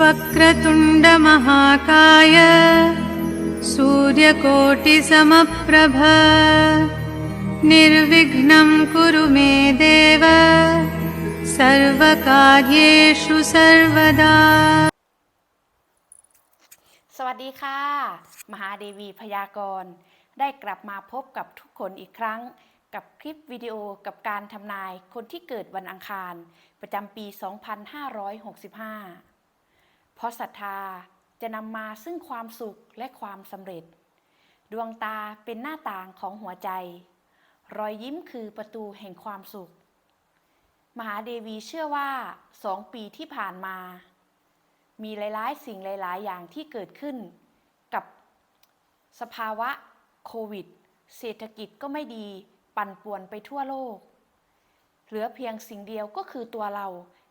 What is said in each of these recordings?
वक्रतुण्डमहाकाय सूर्यकोटिसमप्रभ निर्विघ्नं कुरु मे देव सर्वकार्येषु सर्वदा สวัสดีค่ะ มหาเดวีพยากรณ์ได้กลับมาพบกับทุกคนอีกครั้ง กับคลิปวิดีโอกับการทำนายคนที่เกิดวันอังคาร ประจำปี 2565 เพราะศรัทธาจะนำมาซึ่งความสุขและความสำเร็จ ดวงตาเป็นหน้าต่างของหัวใจ รอยยิ้มคือประตูแห่งความสุข มหาเดวีเชื่อว่าสองปีที่ผ่านมา มีหลาย ๆ สิ่งหลาย ๆ อย่างที่เกิดขึ้น กับสภาวะโควิด เศรษฐกิจก็ไม่ดีปั่นป่วนไปทั่วโลก เหลือเพียงสิ่งเดียวก็คือตัวเรา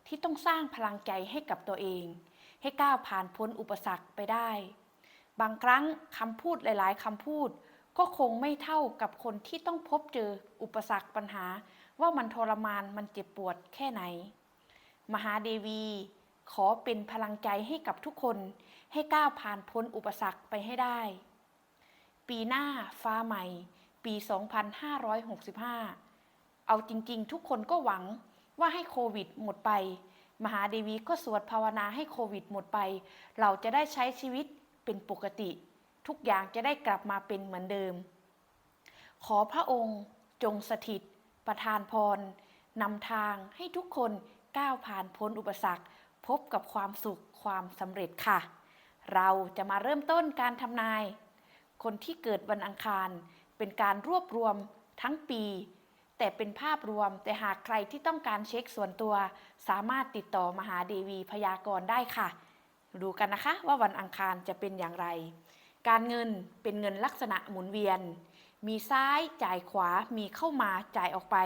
ที่ต้องสร้างพลังใจให้กับตัวเอง ให้ก้าวผ่านพ้นอุปสรรคไปได้ บางครั้งคำพูดหลาย ๆคำพูด ก็คงไม่เท่ากับคนที่ต้องพบเจออุปสรรคปัญหา ว่ามันทรมานมันเจ็บปวดแค่ไหน มหาเดวี ขอเป็นพลังใจให้กับทุกคน ให้ก้าวผ่านพ้นอุปสรรคไปให้ได้ ปีหน้าฟ้าใหม่ ปี 2565 เอาจริง ๆ ทุกคนก็หวังว่าให้โควิดหมดไป มหาเดวีก็สวดภาวนาให้โควิดหมดไป เราจะได้ใช้ชีวิตเป็นปกติ ทุกอย่างจะได้กลับมาเป็นเหมือนเดิม ขอพระองค์จงสถิต ประทานพรนำทางให้ทุกคนก้าวผ่านพ้นอุปสรรค พบกับความสุขความสำเร็จค่ะ เราจะมาเริ่มต้นการทำนาย คนที่เกิดวันอังคารเป็นการรวบรวมทั้งปี แต่เป็นภาพรวมแต่หากใครที่ต้องการเช็คส่วนตัว สามารถติดต่อมหาเดวีพยากรณ์ได้ค่ะ ดูกันนะคะว่าวันอังคารจะเป็นอย่างไร การเงินเป็นเงินลักษณะหมุนเวียน มีซ้ายจ่ายขวามีเข้ามาจ่ายออกไป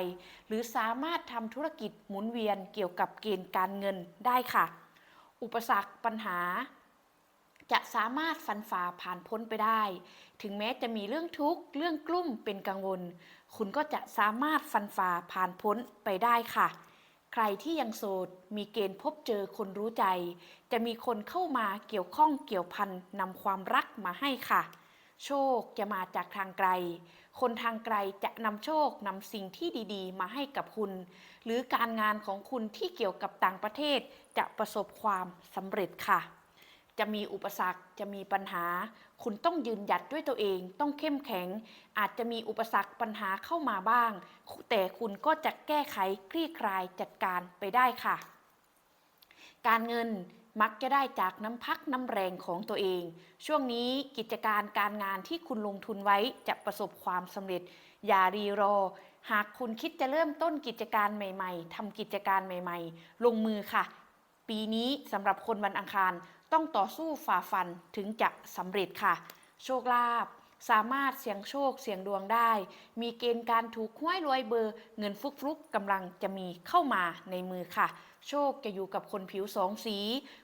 หรือสามารถทำธุรกิจหมุนเวียนเกี่ยวกับเกณฑ์การเงินได้ค่ะ อุปสรรคปัญหา จะสามารถฟันฝ่าผ่านพ้นไปได้ ถึงแม้จะมีเรื่องทุกข์ เรื่องกลุ้มเป็นกังวล คุณก็จะสามารถฟันฝ่าผ่านพ้นไปได้ค่ะ ใครที่ยังโสด มีเกณฑ์พบเจอคนรู้ใจ จะมีคนเข้ามาเกี่ยวข้องเกี่ยวพันนำความรักมาให้ค่ะ โชคจะมาจากทางไกล คนทางไกลจะนำโชคนำสิ่งที่ดีๆ มาให้กับคุณ หรือการงานของคุณที่เกี่ยวกับต่างประเทศจะประสบความสำเร็จค่ะ จะมีอุปสรรค จะมีปัญหา คุณต้องยืนหยัดด้วยตัวเอง ต้องเข้มแข็ง อาจจะมีอุปสรรคปัญหาเข้ามาบ้าง แต่คุณก็จะแก้ไขคลี่คลายจัดการไปได้ค่ะ การเงินมักจะได้จากน้ำพักน้ำแรงของตัวเอง ช่วงนี้กิจการการงานที่คุณลงทุนไว้จะประสบความสำเร็จ อย่ารีรอ หากคุณคิดจะเริ่มต้นกิจการใหม่ ๆทำกิจการใหม่ ๆ ลงมือค่ะ ปีนี้สำหรับคนวันอังคารต้องต่อสู้ฝ่าฟันถึงจะสำเร็จค่ะ โชคลาภสามารถเสี่ยงโชคเสี่ยงดวงได้ มีเกณฑ์การถูกห้วยรวยเบอร์ เงินฟุกฟุกกำลังจะมีเข้ามาในมือค่ะ โชคจะอยู่กับคนผิวสองสี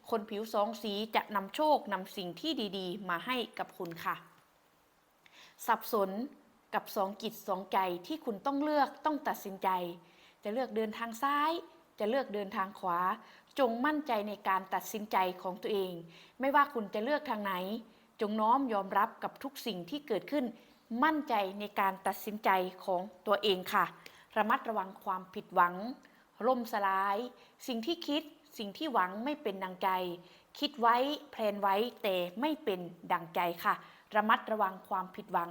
คนผิวสองสีจะนำโชคนำสิ่งที่ดีๆ มาให้กับคุณค่ะ สับสนกับสองจิตสองใจที่คุณต้องเลือกต้องตัดสินใจ จะเลือกเดินทางซ้าย จะเลือกเดินทางขวา จงมั่นใจในการตัดสินใจของตัวเอง ไม่ว่าคุณจะเลือกทางไหน จงน้อมยอมรับกับทุกสิ่งที่เกิดขึ้น มั่นใจในการตัดสินใจของตัวเองค่ะ ระมัดระวังความผิดหวังล่มสลาย สิ่งที่คิดสิ่งที่หวังไม่เป็นดังใจ คิดไว้แพลนไว้แต่ไม่เป็นดังใจค่ะ ระมัดระวังความผิดหวัง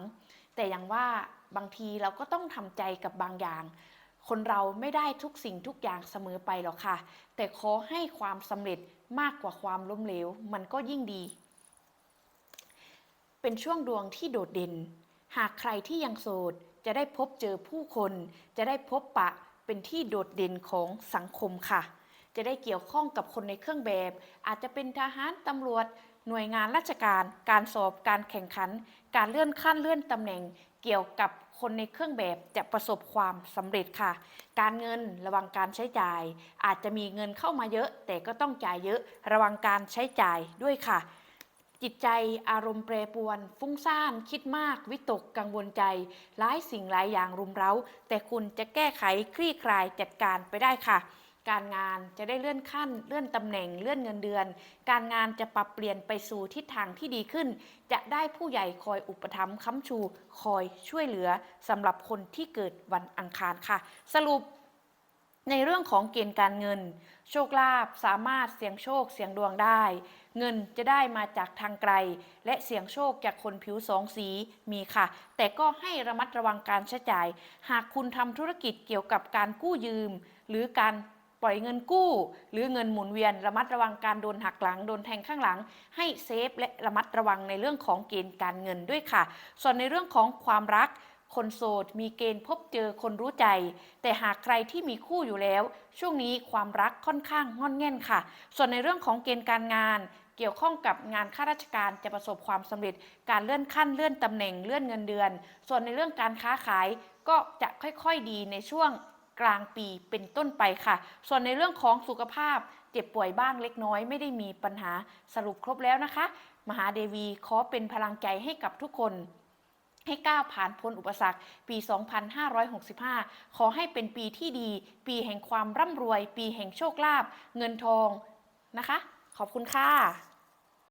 แต่อย่างว่าบางทีเราก็ต้องทำใจกับบางอย่าง คนเราไม่ได้ทุกสิ่งทุกอย่างเสมอไปหรอกค่ะ แต่ขอให้ความสำเร็จมากกว่าความล้มเหลว มันก็ยิ่งดี เป็นช่วงดวงที่โดดเด่น หากใครที่ยังโสดจะได้พบเจอผู้คน จะได้พบปะเป็นที่โดดเด่นของสังคมค่ะ จะได้เกี่ยวข้องกับคนในเครื่องแบบ อาจจะเป็นทหารตำรวจ หน่วยงานราชการ การสอบ การแข่งขัน การเลื่อนขั้นเลื่อนตำแหน่ง เกี่ยวกับ คนในเครื่องแบบจะประสบความสำเร็จค่ะ การเงินระวังการใช้จ่าย อาจจะมีเงินเข้ามาเยอะ แต่ก็ต้องจ่ายเยอะระวังการใช้จ่ายด้วยค่ะ จิตใจอารมณ์แปรปรวน ฟุ้งซ่านคิดมาก วิตกกังวลใจหลายสิ่งหลายอย่างรุมเร้า แต่คุณจะแก้ไขคลี่คลายจัดการไปได้ค่ะ การงานจะได้เลื่อนขั้น เลื่อนตำแหน่ง เลื่อนเงินเดือน การงานจะปรับเปลี่ยนไปสู่ทิศทางที่ดีขึ้น จะได้ผู้ใหญ่คอยอุปถัมภ์ค้ำชู คอยช่วยเหลือสำหรับคนที่เกิดวันอังคารค่ะ สรุปในเรื่องของเกณฑ์การเงิน โชคลาภสามารถเสี่ยงโชคเสี่ยงดวงได้ เงินจะได้มาจากทางไกล และเสี่ยงโชคจากคนผิวสองสีมีค่ะ แต่ก็ให้ระมัดระวังการใช้จ่าย หากคุณทำธุรกิจเกี่ยวกับการกู้ยืม หรือการ ล่อยเงินกู้ หรือเงินหมุนเวียนระมัดระวังการโดนหักหลังโดนแทงข้างหลัง ให้เซฟและระมัดระวังในเรื่องของเกณฑ์การเงินด้วยค่ะ ส่วนในเรื่องของความรักคนโสดมีเกณฑ์พบเจอคนรู้ใจ แต่หากใครที่มีคู่อยู่แล้ว ช่วงนี้ความรักค่อนข้างงอนแง่นค่ะ ส่วนในเรื่องของเกณฑ์การงาน เกี่ยวข้องกับงานข้าราชการจะประสบความสำเร็จ การเลื่อนขั้นเลื่อนตำแหน่งเลื่อนเงินเดือน ส่วนในเรื่องการค้าขายก็จะค่อยๆดีในช่วง กลางปีเป็นต้นไปค่ะ ส่วนในเรื่องของสุขภาพเจ็บป่วยบ้างเล็กน้อยไม่ได้มีปัญหาสรุปครบแล้วนะคะ มหาเดวีขอเป็นพลังใจให้กับทุกคนให้ก้าวผ่านพ้นอุปสรรค ปี 2565 ขอให้เป็นปีที่ดี ปีแห่งความร่ำรวย ปีแห่งโชคลาภเงินทองนะคะ ขอบคุณค่ะ